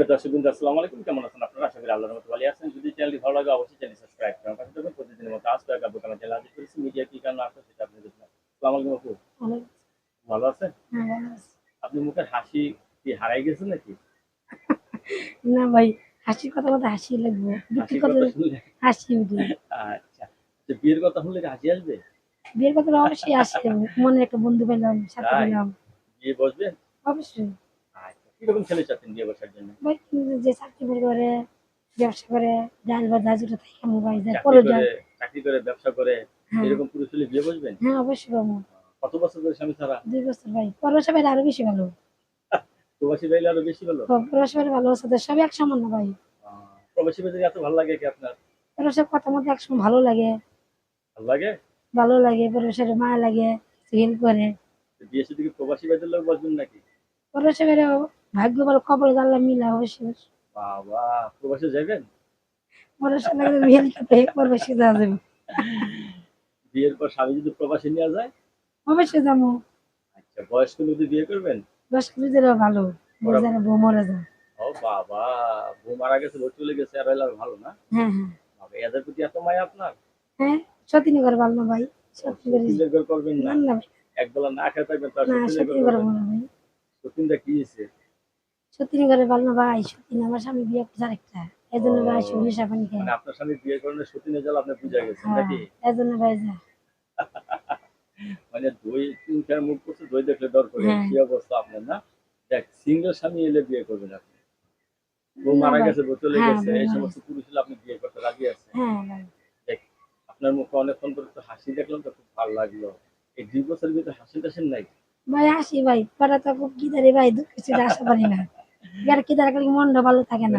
প্রিয় দর্শক আসসালামু আলাইকুম। কেমন আছেন আপনারা? আশা করি আল্লাহর মতো ভালো আছেন। যদি চ্যানেলটি ভালো লাগে অবশ্যই চ্যানেল সাবস্ক্রাইব করুন পাশে থাকবেন। প্রতিদিনের মতো আজ কয়েক আপনার চ্যানেল হাজির করেছি। মিডিয়া কি কারণে আসছে সেটা আপনি দেখবেন আসসালামু আলাইকুম আপু। ভালো আছেন? হ্যাঁ, ভালো আছি। আপনি মুখের হাসি কি হারাই গেছে নাকি? না ভাই হাসির কথা কথা হাসি লাগবে হাসি দুঃখের কথা কথা হাসি উঠে আচ্ছা। তো বিয়ের কথা কি হাসি আসবে? বিয়ের কথা অবশ্যই আসে। মনে একটা বন্ধু পেলাম সাথে পেলাম। বিয়ে বসবেন? অবশ্যই। কীরকম ছেলে চাচ্ছেন বিয়ে বসার জন্য? ভাই যে চাকরি করে ব্যবসা করে বা থাকে ভাই যাই চাকরি পরে যাই। চাকরি করে ব্যবসা করে হ্যাঁ। এরকম পুরুষ হলে বিয়ে বসবেন? হ্যাঁ অবশ্যই পাবো কত বছর ধরে স্বামী ছাড়া? দুই বছর ভাই। বাইরে আরও বেশি ভালো। প্রবাসী বাইলে আরও বেশি ভালো? পরশা বাইরে ভালো আছে সব এক সমান ভাই। প্রবাসী বাইলে এত ভালো লাগে কি আপনার? পরশার কথা মতো একসময় ভালো লাগে। ভালো লাগে? ভালো লাগে পরশার মায়া লাগে হেল্প করে। বিয়ে শুধু কি প্রবাসী বাইদের লোক বসবেন নাকি? পরশা বাইরে ভাগ্য ভালো কপালে জানলা মিলা অবশ্যই। বাবা প্রবাসে যাবেন? পরশা লাগে হেল্প করতে পরশা যাওয়া যাবে। বিয়ের পর স্বামী যদি প্রবাসে নিয়ে যায়? অবশ্যই যাব। আচ্ছা বয়স্ক যদি বিয়ে করবেন? দশ কেজিদেরও ভালো বোঝার বউ মরে যায়। ও বাবা বউ মারা গেছে বউ চলে গেছে আর হইলে ভালো না? হ্যাঁ হ্যাঁ। বাবা এদের প্রতি এত মায়া আপনার? হ্যাঁ সত্যি করে ভালো না ভাই? সত্যি করে সত্যি করবেন না? না না ভাই, এক না খেয়ে থাকবেন তার না সত্যি সত্যি করে করবেন। ভালো ভাই। সত্যিটা কি হয়েছে? সত্যি করে ভালো না ভাই সত্যি আমার স্বামী বিয়ে করছে আরেকটা। এই জন্য ভাই শুনি সাপানি খায় মানে আপনার স্বামী বিয়ে করেন সত্যি জল আপনি বুঝা গেছেন হ্যাঁ নাকি? এই জন্য ভাই যা। মানে দই তিন চার মুখ করছে দই দেখলে ডর করে। হ্যাঁ। কি অবস্থা আপনার না? দেখ সিঙ্গেল স্বামী এলে বিয়ে করবেন আপনি। বউ মারা গেছে বউ চলে হ্যাঁ, গেছে এই সমস্ত পুরুষ হলে আপনি বিয়ে করতে রাজি আছেন? হ্যাঁ দেখ আপনার মুখে অনেকক্ষণ করে তো হাসি দেখলাম তো খুব ভালো লাগল। এই দুই বছরের ভিতরে হাসি টাসেন নাই? ভাই আসি ভাই পড়া তো খুব কি ভাই দুঃখ কিছু আশা পারি না। আর কি দাঁড়া মনটা ভালো থাকে না?